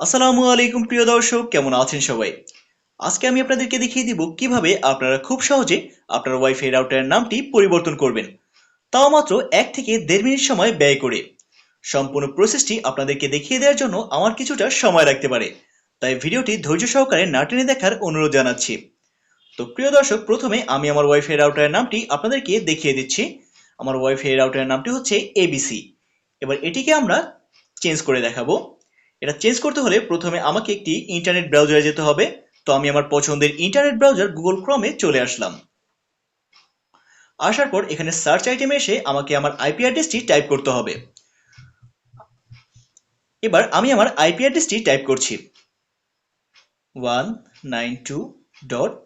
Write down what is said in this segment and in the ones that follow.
আসসালামু আলাইকুম, প্রিয় দর্শক। কেমন আছেন সবাই? আজকে আমি আপনাদেরকে দেখিয়ে দিব কীভাবে আপনারা খুব সহজে আপনার ওয়াইফাই রাউটারের নামটি পরিবর্তন করবেন। তাও মাত্র এক থেকে দেড় মিনিট সময় ব্যয় করে। সম্পূর্ণ প্রসেসটি আপনাদেরকে দেখিয়ে দেওয়ার জন্য আমার কিছুটা সময় লাগতে পারে। তাই ভিডিওটি ধৈর্য সহকারে না টেনে দেখার অনুরোধ জানাচ্ছি। তো প্রিয় দর্শক, প্রথমে আমি আমার ওয়াইফাই রাউটারের নামটি আপনাদেরকে দেখিয়ে দিচ্ছি। আমার ওয়াইফাই রাউটারের নামটি হচ্ছে এবিসি এবার এটিকে আমরা চেঞ্জ করে দেখাবো। এটা চেঞ্জ করতে হলে প্রথমে আমাকে একটি ইন্টারনেট ব্রাউজারে যেতে হবে। তো আমি আমার পছন্দের ইন্টারনেট ব্রাউজার গুগল ক্রমে চলে আসলাম। আসার পর এখানে সার্চ আইটেমে এসে আমাকে আমার আইপি অ্যাড্রেসটি টাইপ করতে হবে। এবার আমি আমার আইপি অ্যাড্রেসটি টাইপ করছি। One nine two dot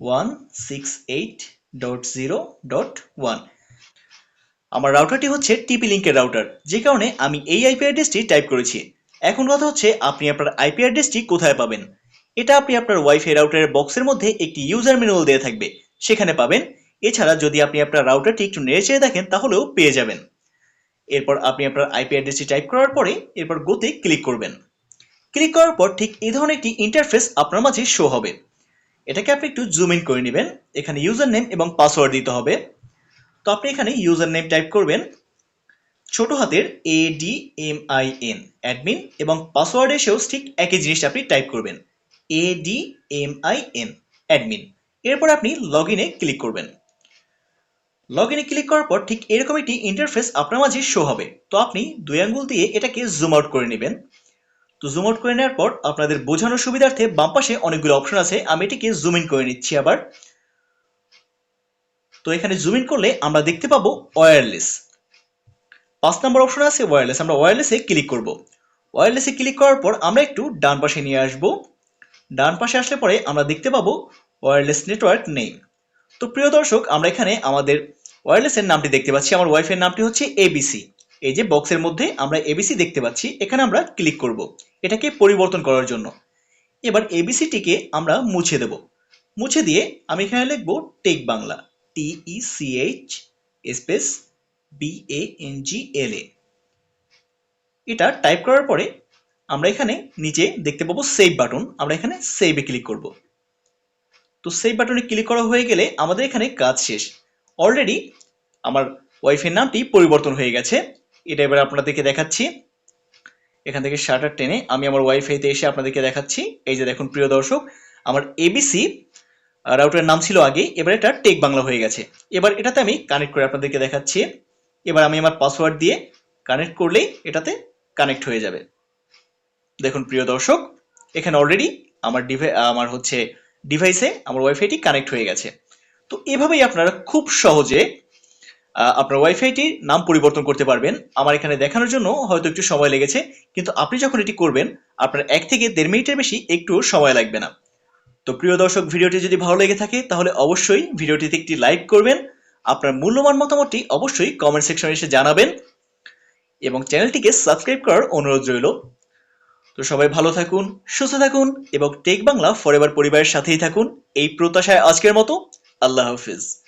one six eight dot zero dot one আমার রাউটারটি হচ্ছে টিপি লিঙ্কের রাউটার যে কারণে আমি এই আইপি অ্যাড্রেসটি টাইপ করেছি। এখন কথা হচ্ছে, আপনি আপনার আইপি অ্যাড্রেসটি কোথায় পাবেন? এটা আপনি আপনার ওয়াইফাই রাউটারের বক্সের মধ্যে একটি ইউজার ম্যানুয়াল দেওয়া থাকবে। সেখানে পাবেন। এছাড়া যদি আপনি আপনার রাউটারটি একটু নেড়ে চেয়ে দেখেন, তাহলেও পেয়ে যাবেন। এরপর আপনি আপনার আইপি অ্যাড্রেসটি টাইপ করার পরে এরপর গোতে ক্লিক করবেন। ক্লিক করার পর ঠিক এই ধরনের একটি ইন্টারফেস আপনার মাঝে শো হবে। এটাকে আপনি একটু জুম ইন করে নেবেন। এখানে ইউজার নেম এবং পাসওয়ার্ড দিতে হবে। তো আপনি এখানে ইউজার নেম টাইপ করবেন। ছোট হাতের A D M I N admin এবং পাসওয়ার্ড এসেও ঠিক একই জিনিসটা আপনি টাইপ করবেন। A D M I N admin এরপর আপনি লগ ইনে ক্লিক করবেন। লগ ইনে ক্লিক করার পর ঠিক এরকম একটি ইন্টারফেস আপনার মাঝে শো হবে। তো আপনি দুই আঙ্গুল দিয়ে এটাকে জুম আউট করে নেবেন। তো জুম আউট করে নেওয়ার পর আপনাদের বোঝানোর সুবিধার্থে বাম পাশে অনেকগুলো অপশন আছে। আমি এটিকে জুম ইন করে নিচ্ছি আবার। তো এখানে জুম ইন করলে আমরা দেখতে পাবো ওয়্যারলেস পাঁচ নম্বর অপশন আছে ওয়্যারলেস আমরা ওয়্যারলেসে ক্লিক করব। ওয়্যারলেসে ক্লিক করার পর আমরা একটু ডান পাশে নিয়ে আসব। ডান পাশে আসলে পরে আমরা দেখতে পাবো ওয়্যারলেস নেটওয়ার্ক নেই তো প্রিয় দর্শক, আমরা এখানে আমাদের ওয়্যারলেসের নামটি দেখতে পাচ্ছি। আমার ওয়াইফের নামটি হচ্ছে এবিসি এই যে বক্সের মধ্যে আমরা এবিসি দেখতে পাচ্ছি, এখানে আমরা ক্লিক করব এটাকে পরিবর্তন করার জন্য। এবার এবিসিটিকে আমরা মুছে দেব। মুছে দিয়ে আমি এখানে লিখব tech Bangla T E C H space A এটা টাইপ করার পরে আমরা এখানে নিচে দেখতে পাবো সেভ বাটন আমরা এখানে সেভে ক্লিক করব। তো সেভ বাটনে ক্লিক করা হয়ে গেলে আমাদের এখানে কাজ শেষ। অলরেডি আমার ওয়াইফের নামটি পরিবর্তন হয়ে গেছে। এটা এবার আপনাদেরকে দেখাচ্ছি। এখান থেকে শাটার টেনে আমি আমার ওয়াইফাইতে এসে আপনাদেরকে দেখাচ্ছি। এই যে দেখুন, প্রিয় দর্শক, আমার এবিসি রাউটারের নাম ছিল আগে, এবার এটা টেক বাংলা হয়ে গেছে। এবার এটাতে আমি কানেক্ট করে আপনাদেরকে দেখাচ্ছি। এবার আমি আমার পাসওয়ার্ড দিয়ে কানেক্ট করলেই এটাতে কানেক্ট হয়ে যাবে। দেখুন, প্রিয় দর্শক, এখানে অলরেডি আমার ডিভাই আমার হচ্ছে ডিভাইসে আমার ওয়াইফাইটি কানেক্ট হয়ে গেছে। তো এভাবেই আপনারা খুব সহজে আপনার ওয়াইফাইটির নাম পরিবর্তন করতে পারবেন। আমার এখানে দেখানোর জন্য হয়তো একটু সময় লেগেছে, কিন্তু আপনি যখন এটি করবেন, আপনার এক থেকে দেড় মিনিটের বেশি একটু সময় লাগবে না। তো প্রিয় দর্শক, ভিডিওটি যদি ভালো লেগে থাকে, তাহলে অবশ্যই ভিডিওটিতে একটি লাইক করবেন আপনার মূল্যবান মতামতটি অবশ্যই কমেন্ট সেকশনে এসে জানাবেন এবং চ্যানেলটিকে সাবস্ক্রাইব করার অনুরোধ রইল। তো সবাই ভালো থাকুন, সুস্থ থাকুন এবং টেক বাংলা ফরএভার পরিবারের সাথেই থাকুন। এই প্রত্যাশায় আজকের মতো, আল্লাহ হাফিজ।